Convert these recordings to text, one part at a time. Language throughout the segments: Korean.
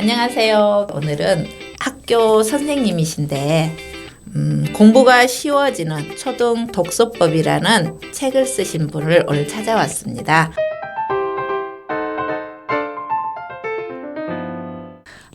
안녕하세요. 오늘은 학교 선생님이신데 음, 공부가 쉬워지는 초등 독서법이라는 책을 쓰신 분을 오늘 찾아왔습니다.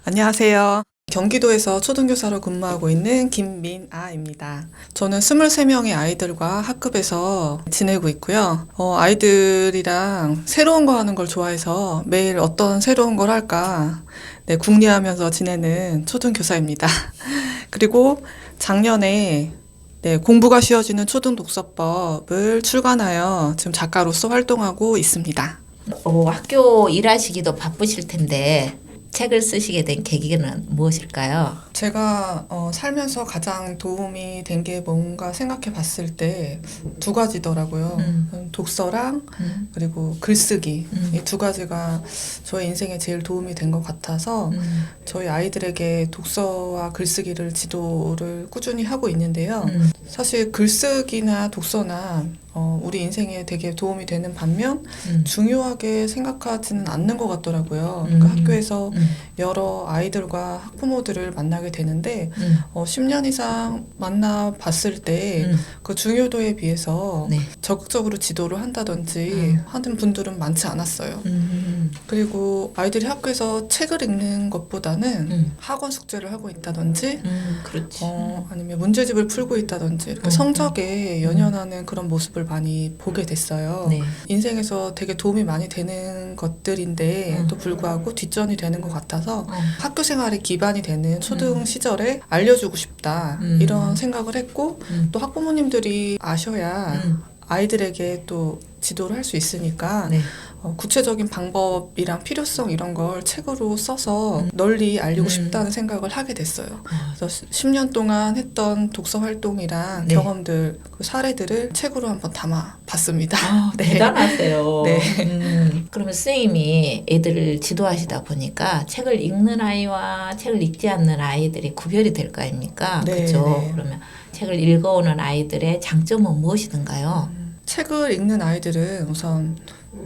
안녕하세요. 경기도에서 초등교사로 근무하고 있는 김민아입니다. 저는 23명의 아이들과 학급에서 지내고 있고요. 어, 아이들이랑 새로운 거 하는 걸 좋아해서 매일 어떤 새로운 걸 할까 네, 궁리하면서 지내는 초등교사입니다. 그리고 작년에 네, 공부가 쉬워지는 초등 독서법을 출간하여 지금 작가로서 활동하고 있습니다. 어, 학교 일하시기도 바쁘실 텐데 책을 쓰시게 된 계기는 무엇일까요? 제가 어, 살면서 가장 도움이 된 게 뭔가 생각해 봤을 때 두 가지더라고요. 음. 독서랑 음, 그리고 글쓰기. 음. 이두 가지가 저의 인생에 제일 도움이 된 것 같아서 음, 저희 아이들에게 독서와 글쓰기를 지도를 꾸준히 하고 있는데요. 음, 사실 글쓰기나 독서나 어, 우리 인생에 되게 도움이 되는 반면 음, 중요하게 생각하지는 않는 것 같더라고요. 그러니까 음. 학교에서 음, 여러 아이들과 학부모들을 만나게 되는데 음, 어, 10년 이상 만나 봤을 때 음, 그 중요도에 비해서 네. 적극적으로 지도를 한다든지 음. 하는 분들은 많지 않았어요. 음, 그리고 아이들이 학교에서 책을 읽는 것보다는 음, 학원 숙제를 하고 있다든지 음, 그렇지. 어, 아니면 문제집을 풀고 있다든지 이렇게 음. 성적에 연연하는 그런 모습을 많이 보게 됐어요. 네. 인생에서 되게 도움이 많이 되는 것들인데 음. 또 불구하고 뒷전이 되는 것 같아서 어, 학교 생활이 기반이 되는 초등 음. 시절에 알려주고 싶다 음. 이런 생각을 했고 음, 또 학부모님들이 아셔야 음, 아이들에게 또 지도를 할 수 있으니까 네. 어, 구체적인 방법이랑 필요성 이런 걸 책으로 써서 음. 널리 알리고 음. 싶다는 생각을 하게 됐어요. 어, 그래서 10년 동안 했던 독서 활동이랑 네. 경험들, 그 사례들을 책으로 한번 담아 봤습니다. 아, 네. 대단하세요. 네. 음, 그러면 선생님이 애들을 지도하시다 보니까 책을 읽는 아이와 책을 읽지 않는 아이들이 구별이 될 거 아닙니까? 네, 그렇죠. 네. 그러면 책을 읽어오는 아이들의 장점은 무엇이든가요? 책을 읽는 아이들은 우선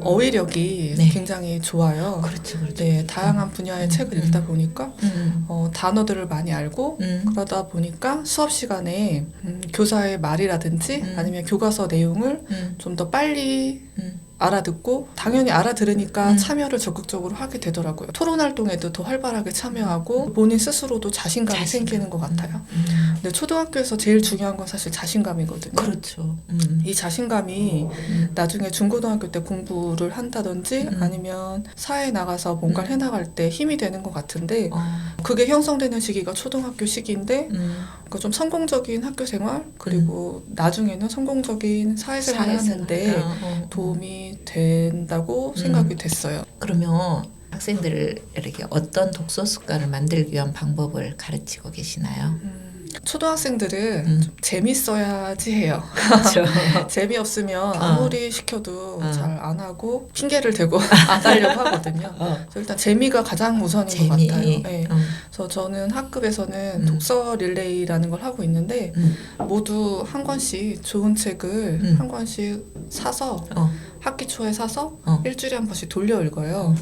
어휘력이 네. 굉장히 좋아요. 그렇죠, 그렇죠. 네, 다양한 분야의 음, 책을 음. 읽다 보니까 음, 어, 단어들을 많이 알고 음, 그러다 보니까 수업 시간에 음, 교사의 말이라든지 음. 아니면 교과서 내용을 음, 좀더 빨리 음. 알아듣고 당연히 알아들으니까 음. 참여를 적극적으로 하게 되더라고요. 토론 활동에도 더 활발하게 참여하고 본인 스스로도 자신감이 자신감. 생기는 것 같아요. 음, 근데 초등학교에서 제일 중요한 건 사실 자신감이거든요. 그렇죠. 음, 이 자신감이 음, 나중에 중고등학교 때 공부를 한다든지 음. 아니면 사회에 나가서 뭔가를 음. 해나갈 때 힘이 되는 것 같은데 어, 그게 형성되는 시기가 초등학교 시기인데 음, 그좀 성공적인 학교 생활 그리고 나중에는 성공적인 사회생활을 하는데 사회생활. 어, 어. 도움이 된다고 음. 생각이 됐어요. 그러면 학생들을 이렇게 어떤 독서 습관을 만들기 위한 방법을 가르치고 계시나요? 음, 초등학생들은 음. 좀 재밌어야지 해요. 그렇죠. 재미없으면 아무리 시켜도 어. 잘안 하고 핑계를 대고 안 하려고 하거든요. 어, 그래서 일단 재미가 가장 우선인 재미. 것 같아요. 네. 음, 그래서 저는 학급에서는 음. 독서 릴레이라는 걸 하고 있는데 음, 모두 한 권씩 좋은 책을 음. 한 권씩 사서 어, 학기 초에 사서 어. 일주일에 한 번씩 돌려 읽어요.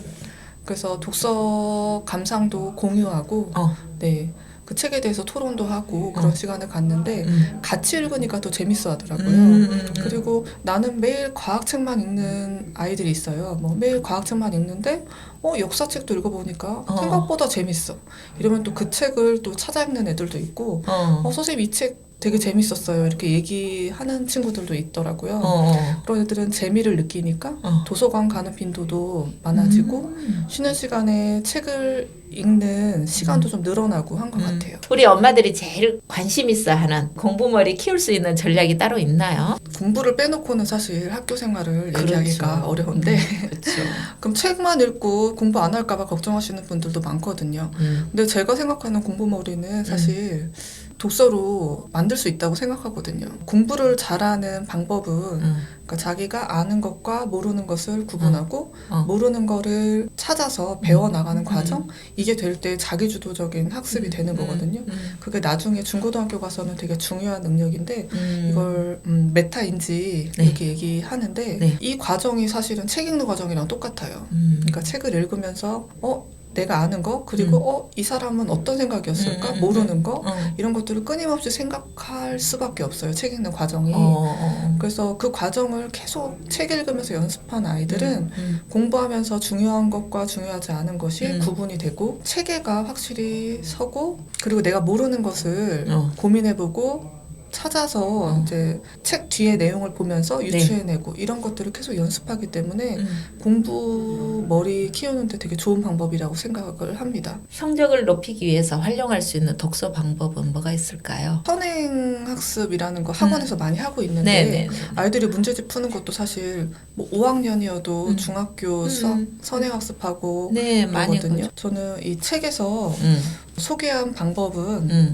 그래서 독서 감상도 공유하고 어, 네. 그 책에 대해서 토론도 하고 그런 어. 시간을 갖는데 음, 같이 읽으니까 더 재밌어 하더라고요. 음, 음, 음. 그리고 나는 매일 과학책만 읽는 아이들이 있어요. 뭐 매일 과학책만 읽는데 어 역사책도 읽어보니까 어. 생각보다 재밌어. 이러면 또 그 책을 또 찾아 읽는 애들도 있고 어, 어 선생님 이 책 되게 재밌었어요. 이렇게 얘기하는 친구들도 있더라고요. 어, 어, 그런 애들은 재미를 느끼니까 어. 도서관 가는 빈도도 많아지고 음. 쉬는 시간에 책을 읽는 시간도 좀 늘어나고 한 것 음. 같아요. 우리 엄마들이 제일 관심 있어 하는 공부머리 키울 수 있는 전략이 따로 있나요? 공부를 빼놓고는 사실 학교 생활을 얘기하기가 그렇죠. 어려운데 그렇죠. 그럼 책만 읽고 공부 안 할까봐 걱정하시는 분들도 많거든요. 음, 근데 제가 생각하는 공부머리는 사실 독서로 만들 수 있다고 생각하거든요. 공부를 잘하는 방법은 음, 그러니까 자기가 아는 것과 모르는 것을 구분하고 어. 모르는 거를 찾아서 배워 나가는 음. 과정 이게 될 때 자기 주도적인 학습이 되는 거거든요. 음, 그게 나중에 중고등학교 가서는 되게 중요한 능력인데 음, 이걸 음, 메타인지 네. 이렇게 얘기하는데 네. 이 과정이 사실은 책 읽는 과정이랑 똑같아요. 음, 그러니까 책을 읽으면서 어 내가 아는 거 그리고 어이 사람은 어떤 생각이었을까 음, 음, 모르는 거 어. 이런 것들을 끊임없이 생각할 수밖에 없어요 책 읽는 과정이 어, 어. 그래서 그 과정을 계속 책 읽으면서 연습한 아이들은 음, 공부하면서 중요한 것과 중요하지 않은 것이 음. 구분이 되고 체계가 확실히 서고 그리고 내가 모르는 것을 어. 고민해보고 찾아서 어. 이제 책 뒤에 내용을 보면서 유추해내고 이런 것들을 계속 연습하기 때문에 음. 공부 머리 키우는데 되게 좋은 방법이라고 생각을 합니다. 성적을 높이기 위해서 활용할 수 있는 독서 방법은 뭐가 있을까요? 선행 학습이라는 거 학원에서 많이 하고 있는데 네, 네. 아이들이 문제집 푸는 것도 사실 뭐 5학년이어도 음. 중학교 음. 수학 선행 학습하고 네, 많이 그러거든요. 저는 이 책에서 음, 소개한 방법은 음.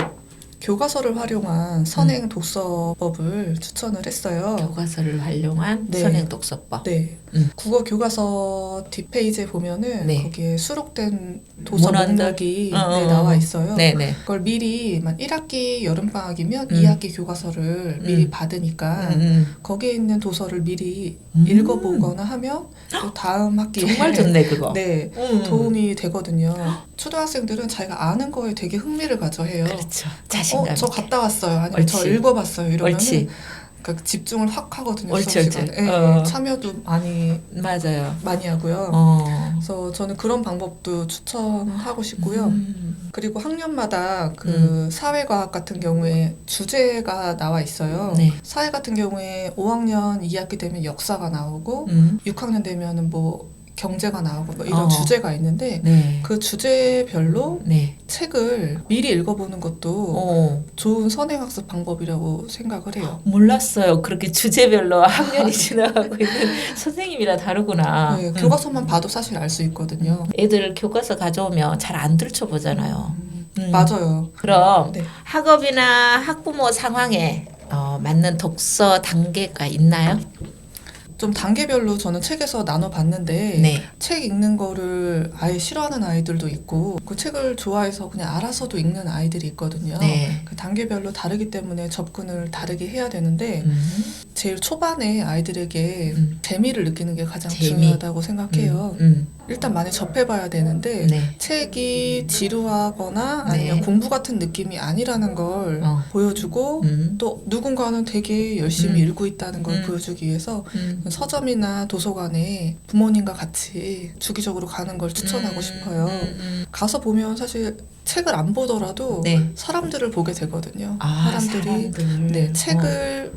교과서를 활용한 선행 독서법을 추천을 했어요. 교과서를 활용한 네. 선행 독서법. 네. 음. 국어 교과서 뒷페이지에 보면은 네. 거기에 수록된 도서? 목록이 어, 어, 네, 어. 나와 있어요. 네, 네. 그걸 미리 만 1학기 여름 방학이면 음. 2학기 교과서를 미리 음. 받으니까 음, 음. 거기에 있는 도서를 미리 음. 읽어보거나 하면 또 다음 학기에 정말 좋네 그거. 네 음. 도움이 되거든요. 초등학생들은 자기가 아는 거에 되게 흥미를 가져해요. 그렇죠. 자신감. 어, 저. 갔다 왔어요. 아니면 저. 읽어봤어요. 이러면. 그러니까 집중을 확 하거든요. 옳지, 수업 옳지. 시간에. 예, 어. 예, 참여도 많이 맞아요. 많이 하고요. 어. 그래서 저는 그런 방법도 추천하고 싶고요. 음. 그리고 학년마다 그 사회과학 같은 경우에 주제가 나와 있어요. 네. 사회 같은 경우에 5학년 2학기 되면 역사가 나오고 음. 6학년 되면은 뭐 경제가 나오고 뭐 이런 어. 주제가 있는데 네. 그 주제별로 네. 책을 미리 읽어보는 것도 어. 좋은 선행학습 방법이라고 생각을 해요. 몰랐어요. 그렇게 주제별로 학년이 지나가고 있는 선생님이라 다르구나. 네, 음. 교과서만 봐도 사실 알 수 있거든요. 애들 교과서 가져오면 잘 안 들춰보잖아요. 음. 맞아요. 그럼 네. 학업이나 학부모 상황에 어, 맞는 독서 단계가 있나요? 좀 단계별로 저는 책에서 나눠봤는데 네. 책 읽는 거를 아예 싫어하는 아이들도 있고 그 책을 좋아해서 그냥 알아서도 읽는 아이들이 있거든요. 네. 그 단계별로 다르기 때문에 접근을 다르게 해야 되는데 음. 제일 초반에 아이들에게 음. 재미를 느끼는 게 가장 재미. 중요하다고 생각해요. 음. 일단 많이 접해봐야 되는데 네. 책이 지루하거나 아니면 네. 공부 같은 느낌이 아니라는 걸 어. 보여주고 음. 또 누군가는 되게 열심히 음. 읽고 있다는 걸 음. 보여주기 위해서 음. 서점이나 도서관에 부모님과 같이 주기적으로 가는 걸 추천하고 음. 싶어요. 음. 음. 가서 보면 사실 책을 안 보더라도 네. 사람들을 보게 되거든요. 아, 사람들이 사람들. 네, 책을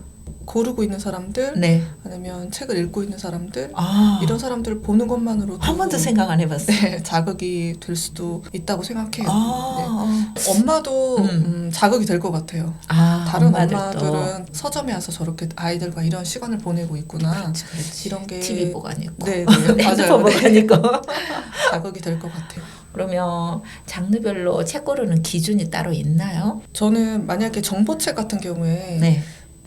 고르고 있는 사람들 어. 네. 아니면 책을 읽고 있는 사람들 아. 이런 사람들을 보는 것만으로도 한 번도 생각 안 해봤어. 네, 자극이 될 수도 있다고 생각해요. 아. 네. 엄마도 음. 음, 자극이 될 것 같아요. 아. 다른 엄마들도. 엄마들은 서점에 와서 저렇게 아이들과 이런 시간을 보내고 있구나. 그렇지, 그렇지. 이런 게 TV 보관 있고. 네, 네, 맞아요. 네. 보관 있고. 자극이 될 것 같아요. 그러면 장르별로 책 고르는 기준이 따로 있나요? 저는 만약에 정보책 같은 경우에 네.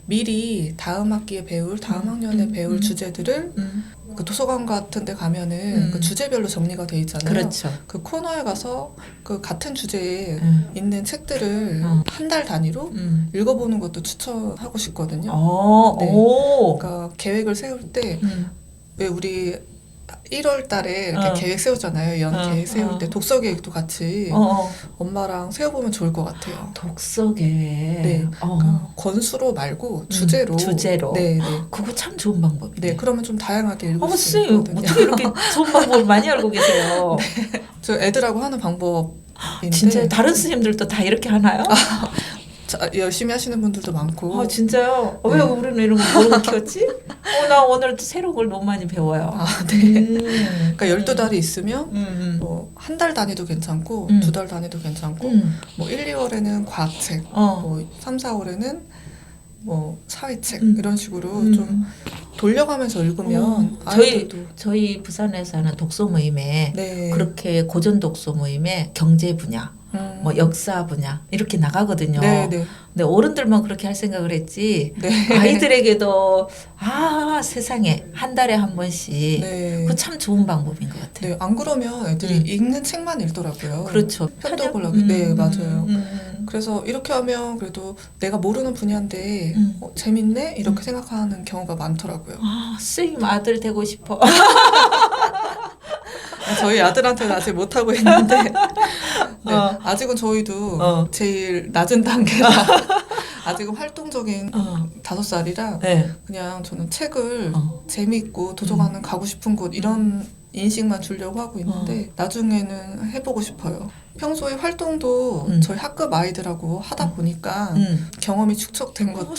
미리 다음 학기에 배울 다음 음, 학년에 음, 배울 음. 주제들을 음. 그 도서관 같은 데 가면은 음. 그 주제별로 정리가 돼 있잖아요. 그렇죠. 그 코너에 가서 그 같은 주제에 음. 있는 책들을 어. 한달 단위로 음. 읽어보는 것도 추천하고 싶거든요. 어, 네. 오. 그러니까 계획을 세울 때왜 음. 우리 1월 달에 이렇게 어. 계획 세우잖아요. 연 어, 계획 세울 어. 때 독서 계획도 같이 어, 어. 엄마랑 세워보면 좋을 것 같아요. 독서 계획. 네. 어. 그러니까 권수로 말고 주제로. 주제로. 네, 네. 그거 참 좋은 방법이네. 네, 그러면 좀 다양하게 읽을 어머 수 있거든요. 어떻게 이렇게 좋은 방법을 많이 알고 계세요? 저 애들하고 하는 방법인데 진짜 다른 스님들도 다 이렇게 하나요? 자, 열심히 하시는 분들도 많고 아 진짜요? 어, 왜 네. 우리는 이런 거 모르고 키웠지? 어, 나 오늘 또 새로운 걸 너무 많이 배워요. 아, 네. 음. 그러니까 12달이 있으면 음, 음. 뭐한 달 단위도 괜찮고 음. 두달 단위도 괜찮고 음. 뭐 1, 2월에는 과학책, 어. 뭐 3, 4월에는 뭐 사회책 음. 이런 식으로 음. 좀 돌려가면서 읽으면 어, 저희 저희 부산에서 하는 독서 모임에 네. 그렇게 고전 독서 모임에 경제 분야, 음. 뭐 역사 분야 이렇게 나가거든요. 네, 네. 근데 어른들만 그렇게 할 생각을 했지 네. 아이들에게도 아 세상에 한 달에 한 번씩 네. 그거 참 좋은 방법인 것 같아요. 네, 안 그러면 애들이 음. 읽는 책만 읽더라고요. 그렇죠. 편독을 하게. 네, 맞아요. 음, 음. 그래서 이렇게 하면 그래도 내가 모르는 분야인데 음. 어, 재밌네 이렇게 생각하는 경우가 많더라고요. 아, 선생님 아들 되고 싶어. 저희 아들한테는 아직 못 하고 있는데 네, 어. 아직은 저희도 어. 제일 낮은 단계라 아직은 활동적인 어. 다섯 살이라 네. 그냥 저는 책을 어. 재미있고 도서관은 가고 싶은 곳 이런 인식만 주려고 하고 있는데 나중에는 해보고 싶어요. 평소에 활동도 음. 저희 학급 아이들하고 하다 보니까 음. 경험이 축적된 것도.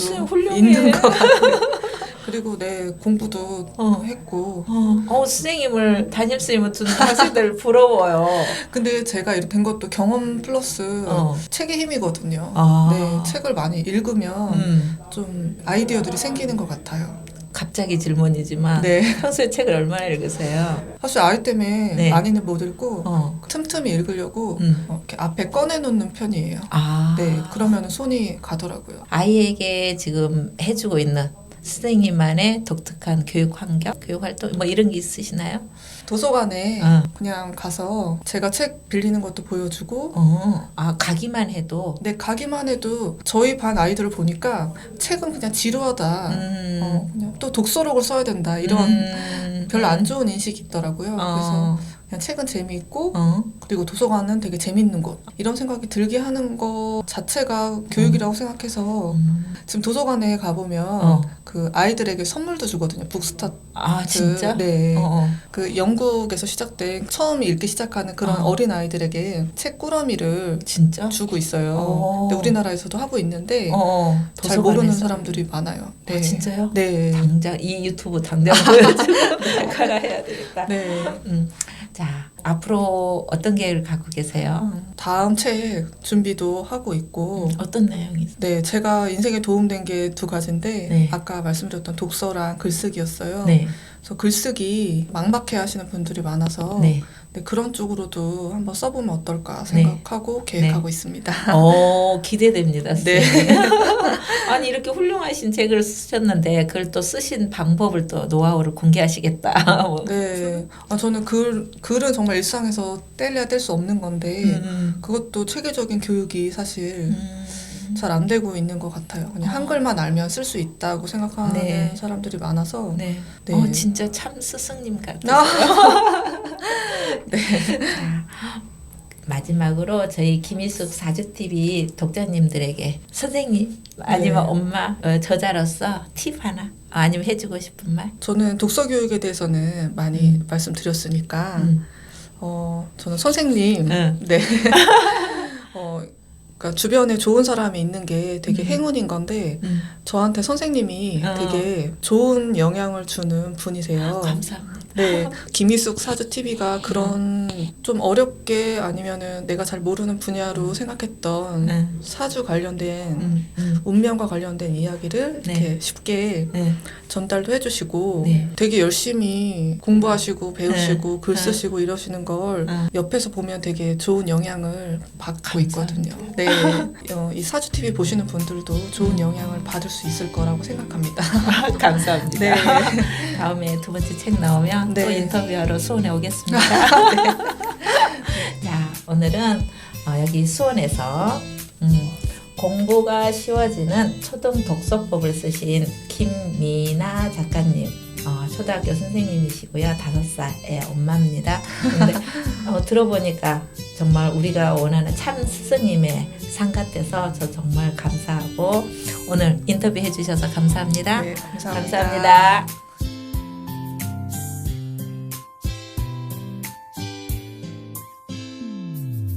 있는 것 같아요. 그리고 내 공부도 어. 했고 어, 어, 선생님을 담임 선생님을 두는 학생들 부러워요. 근데 제가 이렇게 된 것도 경험 플러스 어. 책의 힘이거든요. 아. 네, 책을 많이 읽으면 음. 좀 아이디어들이 생기는 것 같아요. 갑자기 질문이지만 네. 평소에 책을 얼마나 읽으세요? 사실 아이 때문에 네. 많이는 못 읽고 어. 틈틈이 읽으려고 음. 어, 이렇게 앞에 꺼내놓는 편이에요. 아. 네, 그러면 손이 가더라고요. 아이에게 지금 해주고 있는 선생님만의 독특한 교육 환경, 교육 활동 뭐 이런 게 있으시나요? 도서관에 어. 그냥 가서 제가 책 빌리는 것도 보여주고 어. 아 가기만 해도 네, 가기만 해도 저희 반 아이들을 보니까 책은 그냥 지루하다. 음. 어, 그냥 또 독서록을 써야 된다. 이런 음. 별로 안 좋은 인식이 있더라고요. 그래서 어. 그냥 책은 재미있고 어. 그리고 도서관은 되게 재밌는 곳 이런 생각이 들게 하는 것 자체가 교육이라고 생각해서 음. 지금 도서관에 가보면 어. 그 아이들에게 선물도 주거든요. 북스타. 아 진짜? 네. 어, 어. 그 영국에서 시작된 처음 읽기 시작하는 그런 어. 어. 린 아이들에게 책 꾸러미를 진짜? 주고 있어요. 어. 근데 우리나라에서도 하고 있는데 어, 어. 잘? 모르는 사람들이 많아요. 아, 진짜요? 네. 당장 이 유튜브 당장 보여주고 가라 해야 되겠다. 네. 음. 자 앞으로 어떤 계획을 갖고 계세요? 다음 책 준비도 하고 있고 음, 어떤 내용이 있어요? 네, 제가 인생에 도움된 게 두 가지인데 네. 아까 말씀드렸던 독서랑 글쓰기였어요. 네, 그래서 글쓰기 막막해 하시는 분들이 많아서 네. 네, 그런 쪽으로도 한번 써보면 어떨까 생각하고 계획하고 있습니다. 어 기대됩니다. 네. 아니 이렇게 훌륭하신 책을 쓰셨는데 그걸 또 쓰신 방법을 또 노하우를 공개하시겠다. 뭐. 네, 아, 저는 글, 글은 정말 일상에서 뗄래야 뗄 수 없는 건데 음, 그것도 체계적인 교육이 사실 음. 잘 안 되고 있는 것 같아요. 그냥 어. 한글만 알면 쓸 수 있다고 생각하는 네. 사람들이 많아서 네. 네. 어 진짜 참 스승님 같아요. 아, 자, 마지막으로 저희 김희숙 사주 TV 독자님들에게 선생님 아니면 네. 엄마 어, 저자로서 팁 하나 어, 아니면 해주고 싶은 말. 저는 독서 교육에 대해서는 많이 음. 말씀드렸으니까 음. 어, 저는 선생님, 응. 네. 어, 그러니까 주변에 좋은 사람이 있는 게 되게 음. 행운인 건데, 음. 저한테 선생님이 어. 되게 좋은 영향을 주는 분이세요. 감사합니다. 네. 김희숙 사주TV가 그런 좀 어렵게 아니면은 내가 잘 모르는 분야로 생각했던 네. 사주 관련된 음, 음. 운명과 관련된 이야기를 네. 이렇게 쉽게 네. 전달도 해주시고 네. 되게 열심히 공부하시고 배우시고 글 네. 쓰시고 이러시는 걸 네. 옆에서 보면 되게 좋은 영향을 받고 있거든요. 네, 어, 이 사주 TV 보시는 분들도 좋은 영향을 받을 수 있을 거라고 생각합니다. 감사합니다. 네, 다음에 두 번째 책 나오면 또 네. 인터뷰하러 수원에 오겠습니다. 자, 오늘은 어, 여기 수원에서 음, 공부가 쉬워지는 초등 독서법을 쓰신 김미나 작가님. 어, 초등학교 선생님이시고요. 다섯 살의 엄마입니다. 근데 어, 들어보니까 정말 우리가 원하는 참 스승님의 상 같아서 저 정말 감사하고 오늘 인터뷰 해주셔서 감사합니다. 네 감사합니다. 감사합니다.